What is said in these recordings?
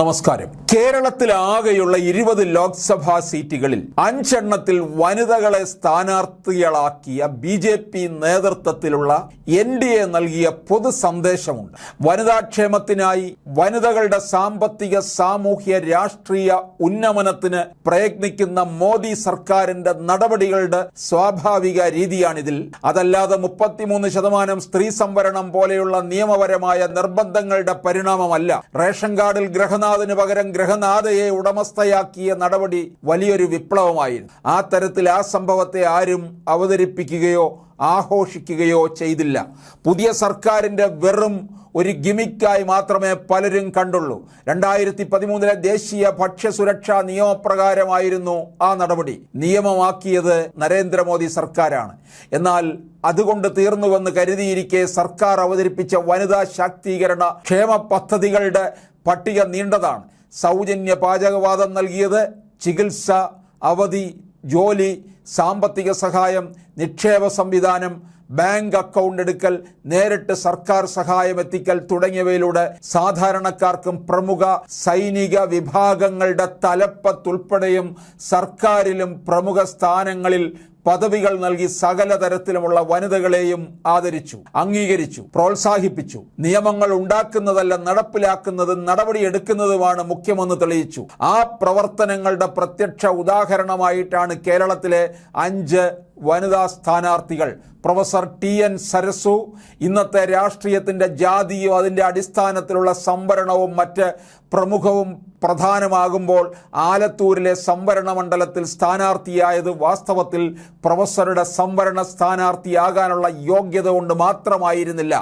നമസ്കാരം. കേരളത്തിലാകെയുള്ള ഇരുപത് ലോക്സഭാ സീറ്റുകളിൽ അഞ്ചെണ്ണത്തിൽ വനിതകളെ സ്ഥാനാർത്ഥികളാക്കിയ ബി ജെ പി നേതൃത്വത്തിലുള്ള എൻ ഡി എ നൽകിയ പൊതു സന്ദേശമുണ്ട് വനിതാക്ഷേമത്തിനായി വനിതകളുടെ സാമ്പത്തിക സാമൂഹ്യ രാഷ്ട്രീയ ഉന്നമനത്തിന് പ്രയത്നിക്കുന്ന മോദി സർക്കാരിന്റെ നടപടികളുടെ സ്വാഭാവിക രീതിയാണിതിൽ. അതല്ലാതെ മുപ്പത്തിമൂന്ന് ശതമാനം സ്ത്രീ സംവരണം പോലെയുള്ള നിയമപരമായ നിർബന്ധങ്ങളുടെ പരിണാമമല്ല. റേഷൻ കാർഡിൽ ഗ്രഹനാഥന് പകരം ഗ്രഹനാഥയെ ഉടമസ്ഥയാക്കിയ നടപടി വലിയൊരു വിപ്ലവമായിരുന്നു. ആ തരത്തിൽ ആ സംഭവത്തെ ആരും അവതരിപ്പിക്കുകയോ ആഘോഷിക്കുകയോ ചെയ്തില്ല. പുതിയ സർക്കാരിന്റെ വെറും ഒരു ഗിമിക്കായി മാത്രമേ പലരും കണ്ടുള്ളൂ. രണ്ടായിരത്തി പതിമൂന്നിലെ ദേശീയ ഭക്ഷ്യസുരക്ഷാ നിയമപ്രകാരമായിരുന്നു ആ നടപടി. നിയമമാക്കിയത് നരേന്ദ്രമോദി സർക്കാരാണ്. എന്നാൽ അതുകൊണ്ട് തീർന്നുവെന്ന് കരുതിയിരിക്കെ സർക്കാർ അവതരിപ്പിച്ച വനിതാ ശാക്തീകരണ ക്ഷേമ പദ്ധതികളുടെ പട്ടിക നീണ്ടതാണ്. സൗജന്യ പാചകവാദം നൽകിയത് ചികിത്സ അവധി ജോലി സാമ്പത്തിക സഹായം നിക്ഷേപ സംവിധാനം ബാങ്ക് അക്കൗണ്ട് എടുക്കൽ നേരിട്ട് സർക്കാർ സഹായം എത്തിക്കൽ തുടങ്ങിയവയിലൂടെ സാധാരണക്കാർക്കും പ്രമുഖ സൈനിക വിഭാഗങ്ങളുടെ തലപ്പത്തുൾപ്പെടെയും സർക്കാരിലും പ്രമുഖ സ്ഥാനങ്ങളിൽ പദവികൾ നൽകി സകല തരത്തിലുമുള്ള വനിതകളെയും ആദരിച്ചു അംഗീകരിച്ചു പ്രോത്സാഹിപ്പിച്ചു. നിയമങ്ങൾ ഉണ്ടാക്കുന്നതല്ല നടപ്പിലാക്കുന്നതും നടപടിയെടുക്കുന്നതുമാണ് മുഖ്യമെന്ന് തെളിയിച്ചു. ആ പ്രവർത്തനങ്ങളുടെ പ്രത്യക്ഷ ഉദാഹരണമായിട്ടാണ് കേരളത്തിലെ അഞ്ച് വനിതാ സ്ഥാനാർത്ഥികൾ. പ്രൊഫസർ ടി എൻ സരസു ഇന്നത്തെ രാഷ്ട്രീയത്തിന്റെ ജാതിയും അതിന്റെ അടിസ്ഥാനത്തിലുള്ള സംവരണവും മറ്റ് പ്രമുഖവും പ്രധാനമാകുമ്പോൾ ആലത്തൂരിലെ സംവരണ മണ്ഡലത്തിൽ സ്ഥാനാർത്ഥിയായത് വാസ്തവത്തിൽ പ്രൊഫസറുടെ സംവരണ സ്ഥാനാർത്ഥിയാകാനുള്ള യോഗ്യത കൊണ്ട് മാത്രമായിരുന്നില്ല.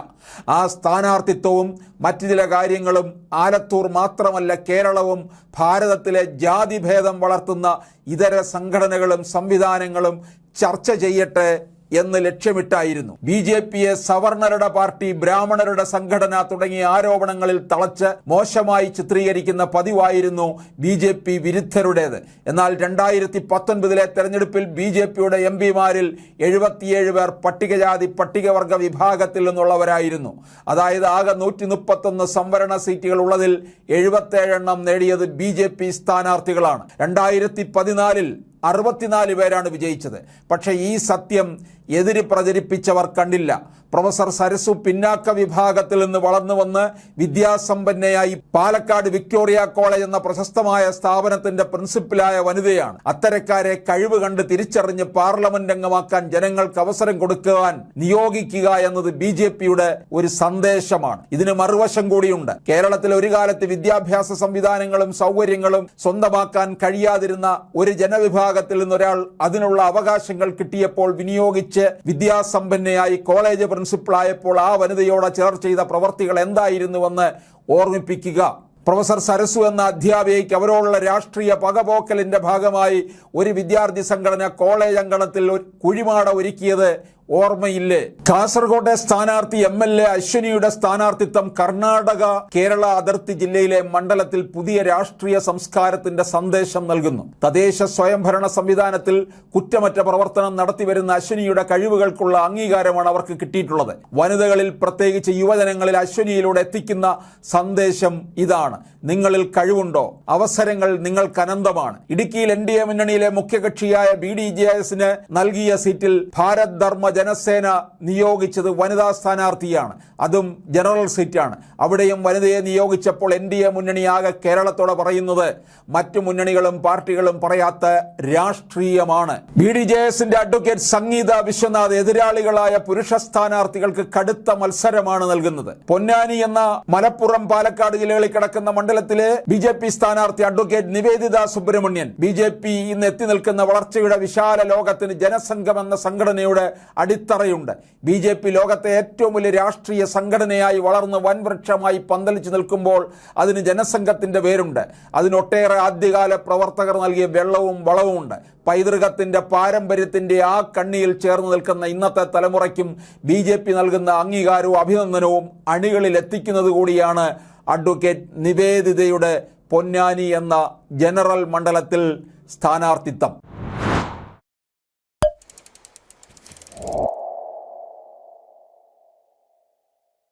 ആ സ്ഥാനാർത്ഥിത്വവും മറ്റു ചില കാര്യങ്ങളും ആലത്തൂർ മാത്രമല്ല കേരളവും ഭാരതത്തിലെ ജാതിഭേദം വളർത്തുന്ന ഇതര സംഘടനകളും സംവിധാനങ്ങളും ചർച്ച ചെയ്യട്ടെ എന്ന് ലക്ഷ്യമിട്ടായിരുന്നു. ബി ജെ പിയെ സവർണരുടെ പാർട്ടി ബ്രാഹ്മണരുടെ സംഘടന തുടങ്ങിയ ആരോപണങ്ങളിൽ തളച്ച് മോശമായി ചിത്രീകരിക്കുന്ന പതിവായിരുന്നു ബി ജെ പി വിരുദ്ധരുടേത്. എന്നാൽ രണ്ടായിരത്തി പത്തൊൻപതിലെ തെരഞ്ഞെടുപ്പിൽ ബി ജെ പിയുടെ എം പിമാരിൽ എഴുപത്തിയേഴ് പേർ പട്ടികജാതി പട്ടികവർഗ വിഭാഗത്തിൽ നിന്നുള്ളവരായിരുന്നു. അതായത് ആകെ നൂറ്റി മുപ്പത്തൊന്ന് സംവരണ സീറ്റുകൾ ഉള്ളതിൽ എഴുപത്തേഴെണ്ണം നേടിയത് ബി ജെ പി സ്ഥാനാർത്ഥികളാണ്. രണ്ടായിരത്തി പതിനാലിൽ അറുപത്തിനാല് പേരാണ് വിജയിച്ചത്. പക്ഷേ ഈ സത്യം എതിര് പ്രചരിപ്പിച്ചവർ കണ്ടില്ല. പ്രൊഫസർ സരസു പിന്നാക്ക വിഭാഗത്തിൽ നിന്ന് വളർന്നു വന്ന് വിദ്യാസമ്പന്നയായി പാലക്കാട് വിക്ടോറിയ കോളേജ് എന്ന പ്രശസ്തമായ സ്ഥാപനത്തിന്റെ പ്രിൻസിപ്പലായ വനിതയാണ്. അത്തരക്കാരെ കഴിവ് കണ്ട് തിരിച്ചറിഞ്ഞ് പാർലമെന്റ് അംഗമാക്കാൻ ജനങ്ങൾക്ക് അവസരം കൊടുക്കുവാൻ നിയോഗിക്കുക എന്നത് ബി ജെ പിയുടെ ഒരു സന്ദേശമാണ്. ഇതിന് മറുവശം കൂടിയുണ്ട്. കേരളത്തിൽ ഒരു കാലത്ത് വിദ്യാഭ്യാസ സംവിധാനങ്ങളും സൗകര്യങ്ങളും സ്വന്തമാക്കാൻ കഴിയാതിരുന്ന ഒരു ജനവിഭാഗത്തിൽ നിന്നൊരാൾ അതിനുള്ള അവകാശങ്ങൾ കിട്ടിയപ്പോൾ വിനിയോഗിച്ച് വിദ്യാസമ്പന്നയായി കോളേജ് പ്രിൻസിപ്പളായപ്പോൾ ആ വനിതയോട് ചേർ ചെയ്ത പ്രവർത്തികൾ എന്തായിരുന്നുവെന്ന് ഓർമ്മിപ്പിക്കുക. പ്രൊഫസർ സരസു എന്ന അധ്യാപികയ്ക്ക് അവരോടുള്ള രാഷ്ട്രീയ പകപോക്കലിന്റെ ഭാഗമായി ഒരു വിദ്യാർത്ഥി സംഘടന കോളേജ് അങ്കണത്തിൽ കുഴിമാട ഒരുക്കിയത് ഓർമ്മയില്ലേ? കാസർഗോഡ് സ്ഥാനാർത്ഥി എം എൽ എ അശ്വിനിയുടെ സ്ഥാനാർത്ഥിത്വം കർണാടക കേരള അതിർത്തി ജില്ലയിലെ മണ്ഡലത്തിൽ പുതിയ രാഷ്ട്രീയ സംസ്കാരത്തിന്റെ സന്ദേശം നൽകുന്നു. തദ്ദേശ സ്വയംഭരണ സംവിധാനത്തിൽ കുറ്റമറ്റ പ്രവർത്തനം നടത്തിവരുന്ന അശ്വിനിയുടെ കഴിവുകൾക്കുള്ള അംഗീകാരമാണ് അവർക്ക് കിട്ടിയിട്ടുള്ളത്. വനിതകളിൽ പ്രത്യേകിച്ച് യുവജനങ്ങളിൽ അശ്വിനിയിലൂടെ എത്തിക്കുന്ന സന്ദേശം ഇതാണ്. നിങ്ങളിൽ കഴിവുണ്ടോ? അവസരങ്ങൾ നിങ്ങൾക്ക് അനന്തമാണ്. ഇടുക്കിയിൽ എൻ ഡി എ മുന്നണിയിലെ മുഖ്യകക്ഷിയായ ബി ഡി എസിന് നൽകിയ സീറ്റിൽ ഭാരത് ധർമ്മ ജനസേന നിയോഗിച്ചത് വനിതാ സ്ഥാനാർത്ഥിയാണ്. അതും ജനറൽ സീറ്റാണ്. അവിടെയും വനിതയെ നിയോഗിച്ചപ്പോൾ എൻ ഡി എ മുന്നണിയാകെ കേരളത്തോടെ പറയുന്നത് മറ്റു മുന്നണികളും പാർട്ടികളും പറയാത്ത രാഷ്ട്രീയമാണ്. ബി ഡി ജെ എസിന്റെ അഡ്വക്കേറ്റ് സംഗീത വിശ്വനാഥ് എതിരാളികളായ പുരുഷ സ്ഥാനാർത്ഥികൾക്ക് കടുത്ത മത്സരമാണ് നൽകുന്നത്. പൊന്നാനി എന്ന മലപ്പുറം പാലക്കാട് ജില്ലകളിൽ കിടക്കുന്ന മണ്ഡലത്തിലെ ബി ജെ പി സ്ഥാനാർത്ഥി advocate Niveditha Subramanian B J P ഇന്ന് എത്തി നിൽക്കുന്ന വളർച്ചയുടെ വിശാല ലോകത്തിന് ജനസംഘം എന്ന സംഘടനയുടെ അടിത്തറയുണ്ട്. ബി ജെ പി ലോകത്തെ ഏറ്റവും വലിയ രാഷ്ട്രീയ സംഘടനയായി വളർന്ന് വൻവൃക്ഷമായി പന്തലിച്ചു നിൽക്കുമ്പോൾ അതിന് ജനസംഘത്തിന്റെ പേരുണ്ട്. അതിനൊട്ടേറെ ആദ്യകാല പ്രവർത്തകർ നൽകിയ വെള്ളവും വളവുമുണ്ട് പൈതൃകത്തിന്റെ പാരമ്പര്യത്തിന്റെ ആ കണ്ണിയിൽ ചേർന്ന് നിൽക്കുന്ന ഇന്നത്തെ തലമുറയ്ക്കും ബി ജെ പി നൽകുന്ന അംഗീകാരവും അഭിനന്ദനവും അണികളിൽ എത്തിക്കുന്നത് കൂടിയാണ് അഡ്വക്കേറ്റ് നിവേദിതയുടെ പൊന്നാനി എന്ന ജനറൽ മണ്ഡലത്തിൽ സ്ഥാനാർത്ഥിത്വം.